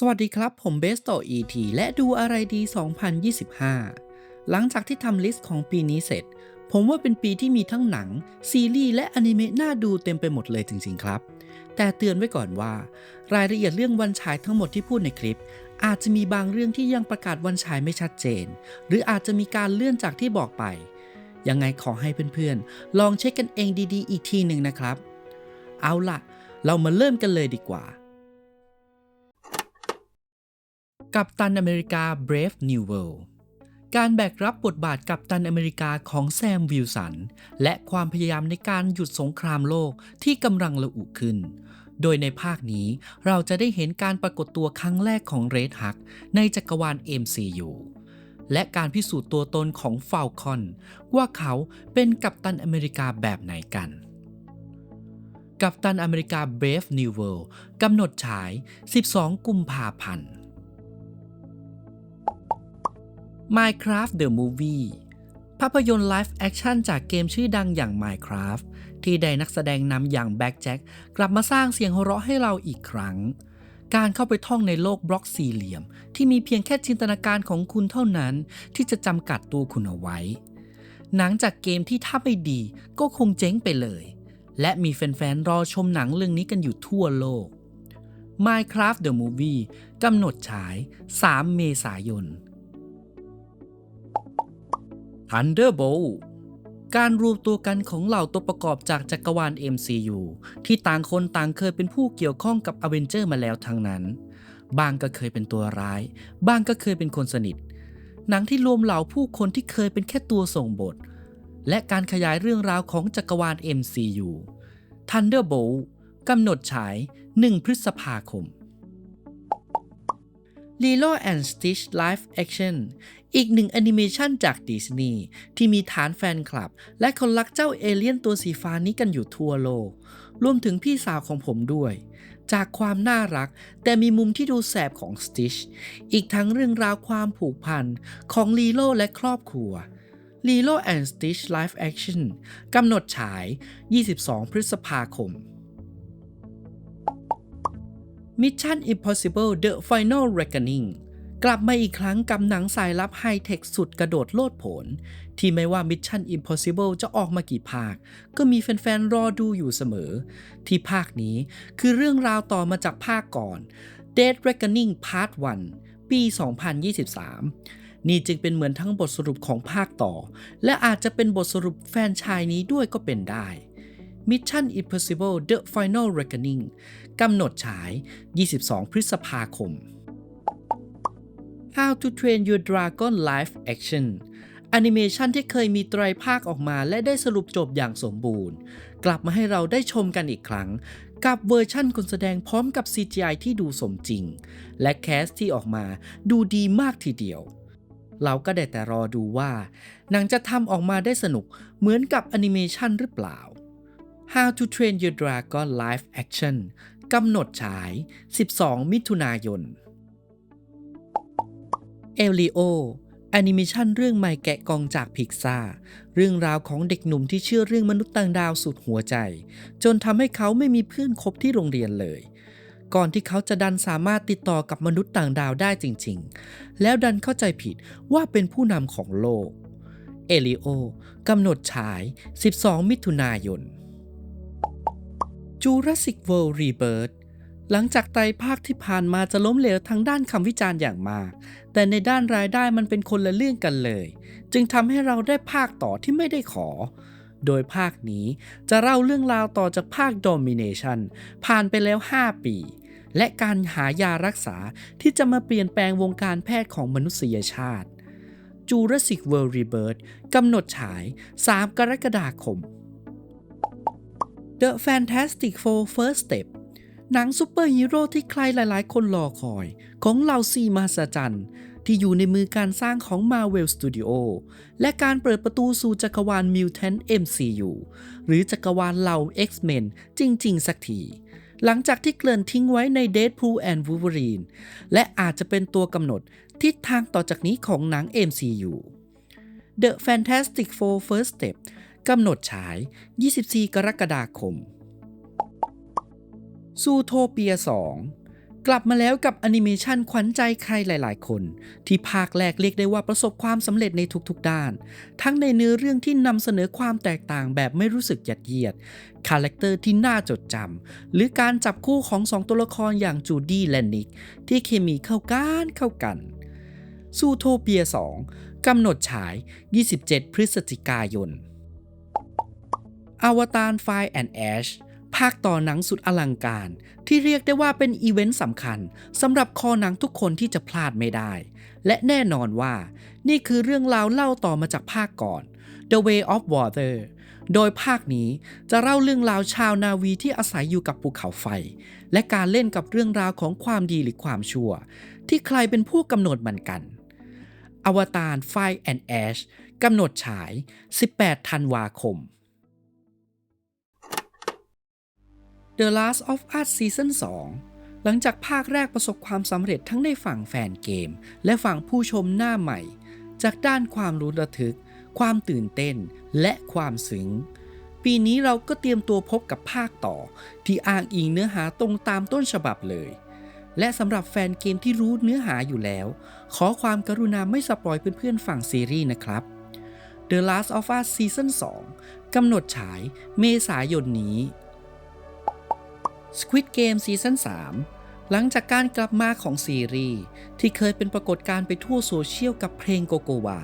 สวัสดีครับ ผมเบสต่อ ET และดูอะไรดี 2025 หลังจากที่ทำลิสต์ของปีนี้เสร็จ ผมว่าเป็นปีที่มีทั้งหนัง ซีรีส์และอนิเมะน่าดูเต็มไปหมดเลยจริงๆครับ แต่เตือนไว้ก่อนว่า รายละเอียดเรื่องวันฉายทั้งหมดที่พูดในคลิป อาจจะมีบางเรื่องที่ยังประกาศวันฉายไม่ชัดเจน หรืออาจจะมีการเลื่อนจากที่บอกไป ยังไงขอให้เพื่อนๆ ลองเช็คกันเองดีๆ อีกทีหนึ่งนะครับ เอาล่ะ เรามาเริ่มกันเลยดีกว่า กับตันอเมริกา Brave New World การแบกรับบทบาทกับตันอเมริกาของแซมวิลสัน และความพยายามในการหยุดสงครามโลกที่กำลังระอุขึ้น โดยในภาคนี้เราจะได้เห็นการปรากฏตัวครั้งแรกของเรดฮักในจักรวาล MCU และการพิสูจน์ตัวตนของฟ a ลคอน ว่าเขาเป็นกัปตันอเมริกาแบบไหนกัน กัปตันอเมริกา Brave New World กำหนดฉาย 12 กุมภาพันธ์ Minecraft The Movie ภาพยนตร์ไลฟ์แอคชั่นจากเกมชื่อดังอย่าง Minecraft ที่ได้นักแสดงนำอย่างแบ็กแจ็คกลับมาสร้างเสียงหัวเราะให้เราอีกครั้ง การเข้าไปท่องในโลกบล็อกสี่เหลี่ยม ที่มีเพียงแค่จินตนาการของคุณเท่านั้น ที่จะจำกัดตัวคุณเอาไว้ หนังจากเกมที่ถ้าไม่ดีก็คงเจ๊งไปเลย และมีแฟนๆรอชมหนังเรื่องนี้กันอยู่ทั่วโลก Minecraft The Movie กำหนดฉาย 3 เมษายน Thunderbolt การรวมตัวกันของเหล่าตัวประกอบจากจักรวาล MCU ที่ต่างคนต่างเคยเป็นผู้เกี่ยวข้องกับอเวนเจอร์มาแล้วทั้งนั้น บางก็เคยเป็นตัวร้าย บางก็เคยเป็นคนสนิท หนังที่รวมเหล่าผู้คนที่เคยเป็นแค่ตัวส่งบท และการขยายเรื่องราวของจักรวาล MCU Thunderbolt กำหนดฉาย 1 พฤษภาคม Lilo and Stitch Live Action อีกหนึ่งแอนิเมชันจากดิสนีย์ที่มีฐานแฟนคลับ และคนรักเจ้าเอเลี่ยนตัวสีฟ้านี้กันอยู่ทั่วโลก รวมถึงพี่สาวของผมด้วย จากความน่ารัก แต่มีมุมที่ดูแสบของ Stitch อีกทั้งเรื่องราวความผูกพันของลีโลและครอบครัว Lilo and Stitch Live Action กำหนดฉาย 22 พฤษภาคม Mission Impossible The Final Reckoning กลับมาอีกครั้งกับหนังสายลับไฮเทคสุดกระโดดโลดโผนที่ไม่ว่า Mission Impossible จะออกมากี่ภาค ก็มีแฟนๆ รอดูอยู่เสมอ ที่ภาคนี้คือเรื่องราวต่อมาจากภาคก่อน Dead Reckoning Part 1 ปี 2023 นี่จึงเป็นเหมือนทั้งบทสรุปของภาคต่อ และอาจจะเป็นบทสรุปแฟนชายนี้ด้วยก็เป็นได้ Mission Impossible The Final Reckoning กำหนดฉาย 22 พฤษภาคม How to Train Your Dragon Live Action แอนิเมชันที่เคยมีไตรภาคออกมาและได้สรุปจบอย่างสมบูรณ์ กลับมาให้เราได้ชมกันอีกครั้ง กับเวอร์ชั่นคนแสดงพร้อมกับ CGI ที่ดูสมจริง และแคสที่ออกมาดูดีมากทีเดียว เราก็ได้แต่รอดูว่า หนังจะทำออกมาได้สนุกเหมือนกับแอนิเมชันหรือเปล่า How to Train Your Dragon Live Action กำหนดฉาย 12 มิถุนายน เอลิโอแอนิเมชันเรื่องใหม่แกะกองจากพิกซาเรื่องราวของเด็กหนุ่มที่เชื่อเรื่องมนุษย์ต่างดาวสุดหัวใจ จนทำให้เขาไม่มีเพื่อนคบที่โรงเรียนเลย ก่อนที่เขาจะดันสามารถติดต่อกับมนุษย์ต่างดาวได้จริง ๆ แล้วดันเข้าใจผิดว่าเป็นผู้นำของโลก เอลิโอกำหนดฉาย 12 มิถุนายน Jurassic World Rebirth หลังจากไตรภาคที่ผ่านมาจะล้มเหลวทางด้านคำวิจารณ์อย่างมาก แต่ในด้านรายได้มันเป็นคนละเรื่องกันเลย จึงทำให้เราได้ภาคต่อที่ไม่ได้ขอ โดยภาคนี้จะเล่าเรื่องราวต่อจากภาค Domination ผ่านไปแล้ว 5 ปี และการหายารักษาที่จะมาเปลี่ยนแปลงวงการแพทย์ของมนุษยชาติ Jurassic World Rebirth กำหนดฉาย 3 กรกฎาคม The Fantastic Four First Step หนังซูเปอร์ฮีโร่ที่ใครหลายๆ คนรอคอย ของเหล่าซีมาสจันที่อยู่ในมือการสร้างของ Marvel Studio และการเปิดประตูสู่จักรวาล Mutant MCU หรือจักรวาลเหล่า X-Men จริง ๆ สักทีหลังจากที่เกลื่อนทิ้งไว้ใน Deadpool and Wolverine และอาจจะเป็นตัวกำหนดทิศทางต่อจากนี้ของหนัง MCU The Fantastic Four First Step กำหนดฉาย 24 กรกฎาคม ซูโทเปีย 2 กลับมาแล้วกับแอนิเมชันขวัญใจใครหลายๆ คน ที่ภาคแรกเรียกได้ว่าประสบความสำเร็จในทุกๆด้าน ทั้งในเนื้อเรื่องที่นำเสนอความแตกต่างแบบไม่รู้สึกยัดเยียด คาแรคเตอร์ที่น่าจดจำ หรือการจับคู่ของสองตัวละครอย่างจูดี้และนิก ที่เคมีเข้ากันเข้ากันซูโทเปีย 2 กำหนดฉาย 27 พฤศจิกายน อวตารไฟแอนแอช ภาคต่อหนังสุดอลังการ ที่เรียกได้ว่าเป็นอีเวนต์สำคัญสำหรับคอหนังทุกคนที่จะพลาดไม่ได้ และแน่นอนว่า นี่คือเรื่องราวเล่าต่อมาจากภาคก่อน The Way of Water โดยภาคนี้จะเล่าเรื่องราวชาวนาวีที่อาศัยอยู่กับภูเขาไฟ และการเล่นกับเรื่องราวของความดีหรือความชั่ว ที่ใครเป็นผู้กำหนดมันกัน อวตาร Fire and Ash กำหนดฉาย 18 ธันวาคม The Last of Us Season 2 หลังจากภาคแรกประสบความสำเร็จทั้งในฝั่งแฟนเกม และฝั่งผู้ชมหน้าใหม่ จากด้านความรู้ระทึก ความตื่นเต้น และความซึ้งปีนี้เราก็เตรียมตัวพบกับภาคต่อ ที่อ้างอิงเนื้อหาตรงตามต้นฉบับเลย และสำหรับแฟนเกมที่รู้เนื้อหาอยู่แล้ว ขอความกรุณาไม่สปอยเพื่อนๆฝั่งซีรีส์นะครับ The Last of Us Season 2 กำหนดฉายเมษายนนี้ Squid Game ซีซั่น3 หลังจากการกลับมาของซีรีส์ที่เคยเป็นปรากฏการณ์ไปทั่วโซเชียลกับเพลงโกโกวา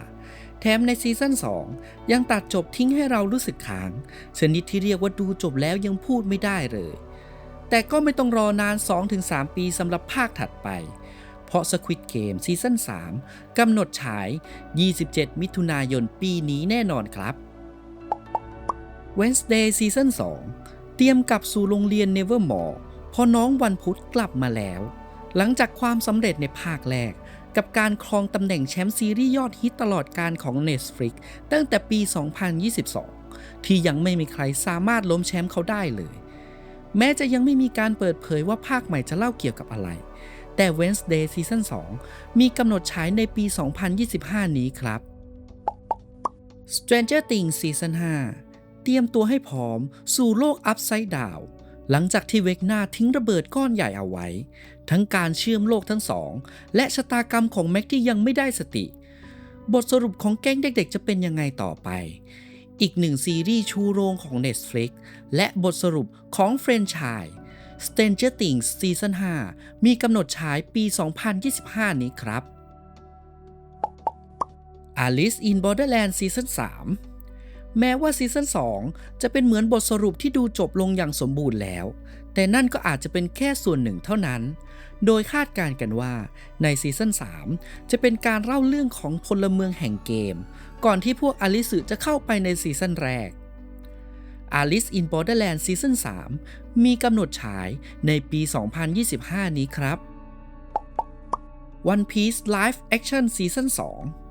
แถมในซีซั่น2 ยังตัดจบทิ้งให้เรารู้สึกค้างชนิดที่เรียกว่าดูจบแล้วยังพูดไม่ได้เลย แต่ก็ไม่ต้องรอนาน 2-3 ปีสำหรับภาคถัดไป เพราะ Squid Game ซีซั่น3 กำหนดฉาย 27 มิถุนายนปีนี้แน่นอนครับ Wednesday ซีซั่น2 รียมกลับสู่โรงเรียน Nevermore พอน้องวันพุธกลับมาแล้ว หลังจากความสำเร็จในภาคแรก กับการครองตำแหน่งแชมป์ซีรีส์ยอดฮิตตลอดการของ Netflix ตั้งแต่ปี 2022 ที่ยังไม่มีใครสามารถล้มแชมป์เขาได้เลย แม้จะยังไม่มีการเปิดเผยว่าภาคใหม่จะเล่าเกี่ยวกับอะไร แต่ Wednesday ซีซั่น2มีกำหนดฉายในปี 2025 นี้ครับ Stranger Things ซีซั่น5 เตรียมตัวให้พร้อมสู่โลก Upside Down หลังจากที่เวกนาทิ้งระเบิดก้อนใหญ่เอาไว้ ทั้งการเชื่อมโลกทั้งสอง และชะตากรรมของแม็กที่ยังไม่ได้สติ บทสรุปของแก๊งเด็กๆ จะเป็นยังไงต่อไป อีกหนึ่งซีรีส์ชูโรงของ Netflix และบทสรุปของเฟรนช i ย Stranger Things ซีซั่น5มีกำหนดฉายปี 2025 นี้ครับ Alice in Borderland ซีซั่น3 แม้ว่าซีซั่น2 จะเป็นเหมือนบทสรุปที่ดูจบลงอย่างสมบูรณ์แล้ว แต่นั่นก็อาจจะเป็นแค่ส่วนหนึ่งเท่านั้น โดยคาดการณ์กันว่าในซีซั่น3 จะเป็นการเล่าเรื่องของพลเมืองแห่งเกม ก่อนที่พวกอลิสึจะเข้าไปในซีซั่นแรก Alice in Borderland ซีซั่น3มีกำหนดฉายในปี 2025 นี้ครับ One Piece Live Action ซีซั่น2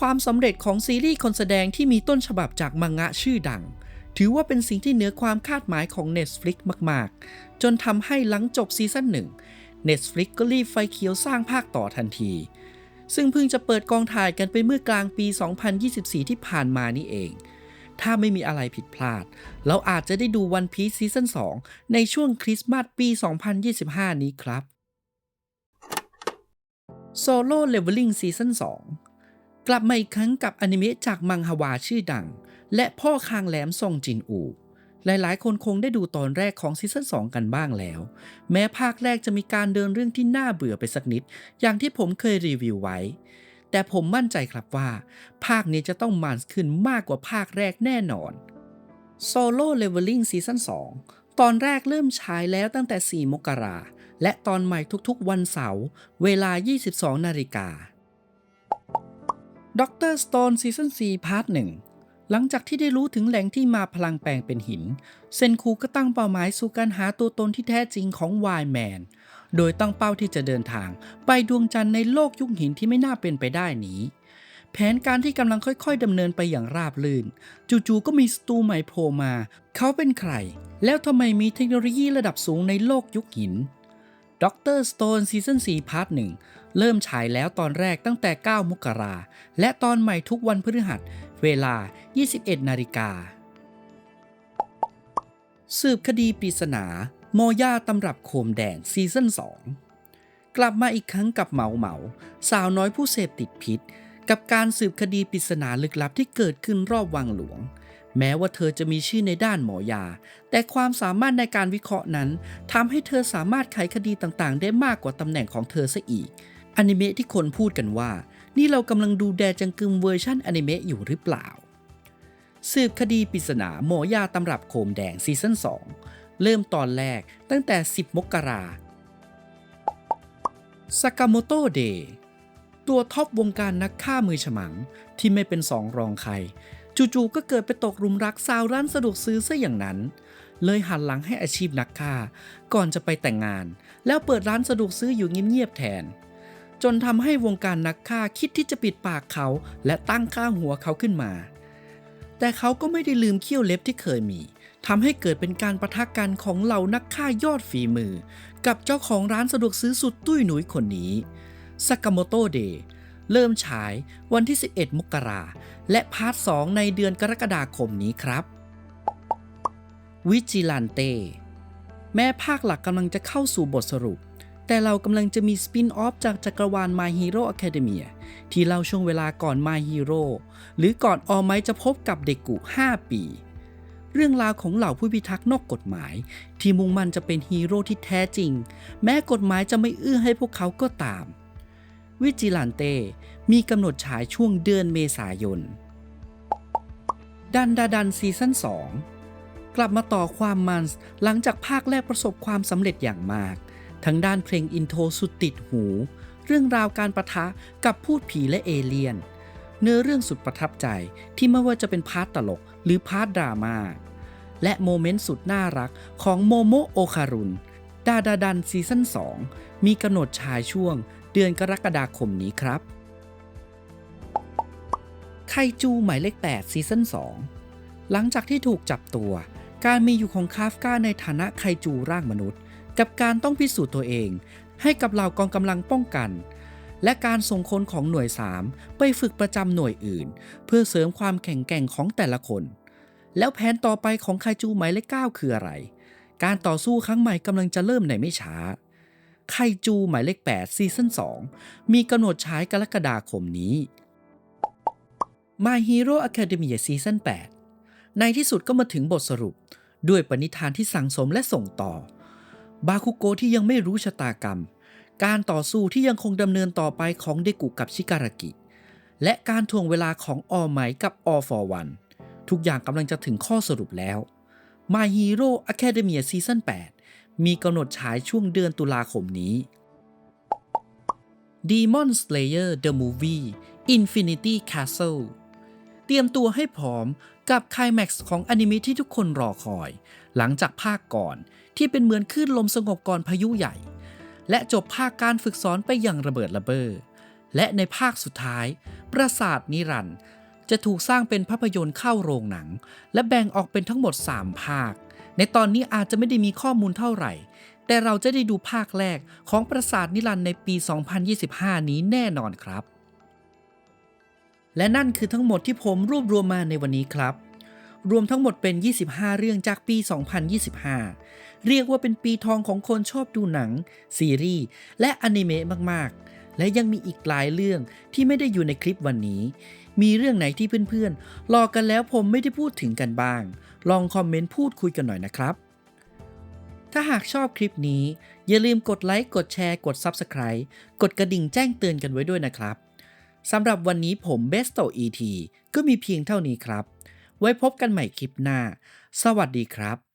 ความสำเร็จของซีรีส์คนแสดงที่มีต้นฉบับจากมังงะชื่อดัง ถือว่าเป็นสิ่งที่เหนือความคาดหมายของ Netflix มาก ๆ จนทำให้หลังจบซีซั่นหนึ่ง Netflix ก็รีบไฟเขียวสร้างภาคต่อทันที ซึ่งเพิ่งจะเปิดกองถ่ายกันไปเมื่อกลางปี 2024 ที่ผ่านมานี่เอง ถ้าไม่มีอะไรผิดพลาด เราอาจจะได้ดู One Piece ซีซั่น2ในช่วงคริสต์มาสปี 2025 นี้ครับ Solo Leveling ซีซั่น2 กลับมาอีกครั้งกับอนิเมะจากมังฮวาชื่อดัง และพ่อคางแหลมซองจินอู หลายๆ คนคงได้ดูตอนแรกของซีซั่น2 กันบ้างแล้ว แม้ภาคแรกจะมีการเดินเรื่องที่น่าเบื่อไปสักนิด อย่างที่ผมเคยรีวิวไว้ แต่ผมมั่นใจครับว่า ภาคนี้จะต้องมันขึ้นมากกว่าภาคแรกแน่นอน Solo Leveling ซีซั่น2ตอนแรกเริ่มฉายแล้วตั้งแต่ 4 มกราและตอนใหม่ทุกๆ วันเสาร์เวลา 22 นาฬิกา ด็อกเตอร์สโตนซีซั่น4พาร์ทหนึ่งหลังจากที่ได้รู้ถึงแหล่งที่มาพลังแปลงเป็นหิน เซนคูก็ตั้งเป้าหมายสู่การหาตัวตนที่แท้จริงของวายแมน โดยตั้งเป้าที่จะเดินทาง ไปดวงจันทร์ในโลกยุคหินที่ไม่น่าเป็นไปได้นี้ แผนการที่กำลังค่อยๆดำเนินไปอย่างราบรื่น จู่ๆก็มีสตูใหม่โผล่มา เขาเป็นใคร แล้วทำไมมีเทคโนโลยีระดับสูงในโลกยุคหิน ด็อกเตอร์สโตนซีซั่น4พาร์ทหนึ่งเริ่มฉายแล้วตอนแรกตั้งแต่ 9 มกราและตอนใหม่ทุกวันพฤหัส เวลา 21 นาฬิกา สืบคดีปริศนา โมย่าตำรับโคมแดงซีซั่น2 กลับมาอีกครั้งกับเหมาเหมา สาวน้อยผู้เสพติดพิษ กับการสืบคดีปริศนาลึกลับที่เกิดขึ้นรอบวังหลวง แม้ว่าเธอจะมีชื่อในด้านหมอยา แต่ความสามารถในการวิเคราะห์นั้นทำให้เธอสามารถไขคดีต่างๆ ได้มากกว่าตำแหน่งของเธอซะอีกอนิเมะที่คนพูดกันว่า นี่เรากำลังดูแดจังกึมเวอร์ชันอนิเมะอยู่หรือเปล่า สืบคดีปริศนาหมอยาตำรับโคมแดงซีซั่น2 เริ่มตอนแรกตั้งแต่ 10 มกราสากาโมโตเดย์ตัวท็อปวงการนักฆ่ามือฉมังที่ไม่เป็นสองรองใคร จู่ๆก็เกิดไปตกหลุมรักสาวร้านสะดวกซื้อซะอย่างนั้น เลยหันหลังให้อาชีพนักฆ่า ก่อนจะไปแต่งงาน แล้วเปิดร้านสะดวกซื้ออยู่เงียบๆแทน จนทำให้วงการนักฆ่าคิดที่จะปิดปากเขาและตั้งค่าหัวเขาขึ้นมา แต่เขาก็ไม่ได้ลืมเขี้ยวเล็บที่เคยมีทำให้เกิดเป็นการประทะกันของเหล่านักฆ่ายอดฝีมือ กับเจ้าของร้านสะดวกซื้อสุดตุ้ยหนุยคนนี้สากาโมโตเดย์ เริ่มฉายวันที่ 11 มกราและพาร์ท 2 ในเดือนกรกฎาคมนี้ครับ วิจิลันเต แม้ภาคหลักกำลังจะเข้าสู่บทสรุป แต่เรากำลังจะมีสปินออฟจากจักรวาล My Hero Academia ที่เล่าช่วงเวลาก่อน My Hero หรือก่อนออไมจะพบกับเด็กกุ5 ปี เรื่องราวของเหล่าผู้พิทักษ์นอกกฎหมาย ที่มุ่งมั่นจะเป็นฮีโร่ที่แท้จริง แม้กฎหมายจะไม่เอื้อให้พวกเขาก็ตาม วิจิลันเตมีกำหนดฉายช่วงเดือนเมษายน ดันดาดันซีซั่น2 กลับมาต่อความมันหลังจากภาคแรกประสบความสำเร็จอย่างมาก ทั้งด้านเพลงอินโทรสุดติดหู เรื่องราวการประทะกับพูดผีและเอเลียน เนื้อเรื่องสุดประทับใจที่ไม่ว่าจะเป็นพาร์ทตลกหรือพาร์ทดราม่าและโมเมนต์สุดน่ารักของโมโมโอคารุนดาดาดันซีซั่น2 มีกำหนดฉายช่วง เดือนกรกฎาคมนี้ครับไคจูหมายเลข 8 ซีซั่น 2 หลังจากที่ถูกจับตัว การมีอยู่ของคาฟกาในฐานะไคจูร่างมนุษย์ กับการต้องพิสูจน์ตัวเอง ให้กับเหล่ากองกำลังป้องกัน และการส่งคนของหน่วย 3 ไปฝึกประจำหน่วยอื่น เพื่อเสริมความแข็งแกร่งของแต่ละคน แล้วแผนต่อไปของไคจูหมายเลข 9 คืออะไร การต่อสู้ครั้งใหม่กำลังจะเริ่มในไม่ช้า ไคจูหมายเลข 8 ซีซั่น 2 มีกำหนดฉายกรกฎาคมนี้ My Hero Academia ซีซั่น 8 ในที่สุดก็มาถึงบทสรุป ด้วยปณิธานที่สั่งสมและส่งต่อ บาคุโกที่ยังไม่รู้ชะตากรรม การต่อสู้ที่ยังคงดำเนินต่อไปของเดกุกับชิการากิ และการทวงเวลาของออไมกับ All for One ทุกอย่างกำลังจะถึงข้อสรุปแล้ว My Hero Academia ซีซั่น8 มีกำหนดฉายช่วงเดือนตุลาคมนี้ Demon Slayer The Movie Infinity Castle เตรียมตัวให้พร้อมกับไคลแม็กซ์ของอนิเมะที่ทุกคนรอคอย หลังจากภาคก่อนที่เป็นเหมือนคลื่นลมสงบก่อนพายุใหญ่ และจบภาคการฝึกสอนไปอย่างระเบิดระเบ้อและในภาคสุดท้าย ปราสาทนิรันด์จะถูกสร้างเป็นภาพยนตร์เข้าโรงหนัง และแบ่งออกเป็นทั้งหมด 3 ภาค ในตอนนี้อาจจะไม่ได้มีข้อมูลเท่าไหร่ แต่เราจะได้ดูภาคแรกของปราสาทนิรันในปี 2025 นี้แน่นอนครับ และนั่นคือทั้งหมดที่ผมรวบรวมมาในวันนี้ครับ รวมทั้งหมดเป็น 25 เรื่องจากปี 2025 เรียกว่าเป็นปีทองของคนชอบดูหนัง ซีรีส์และอนิเมะมากๆ และยังมีอีกหลายเรื่องที่ไม่ได้อยู่ในคลิปวันนี้ มีเรื่องไหนที่เพื่อนๆรอกันแล้วผมไม่ได้พูดถึงกันบ้าง ลองคอมเมนต์พูดคุยกันหน่อยนะครับ ถ้าหากชอบคลิปนี้ อย่าลืมกดไลค์ กดแชร์ กด Subscribe กดกระดิ่งแจ้งเตือนกันไว้ด้วยนะครับสำหรับวันนี้ผม Besto ET ก็มีเพียงเท่านี้ครับ ไว้พบกันใหม่คลิปหน้า สวัสดีครับ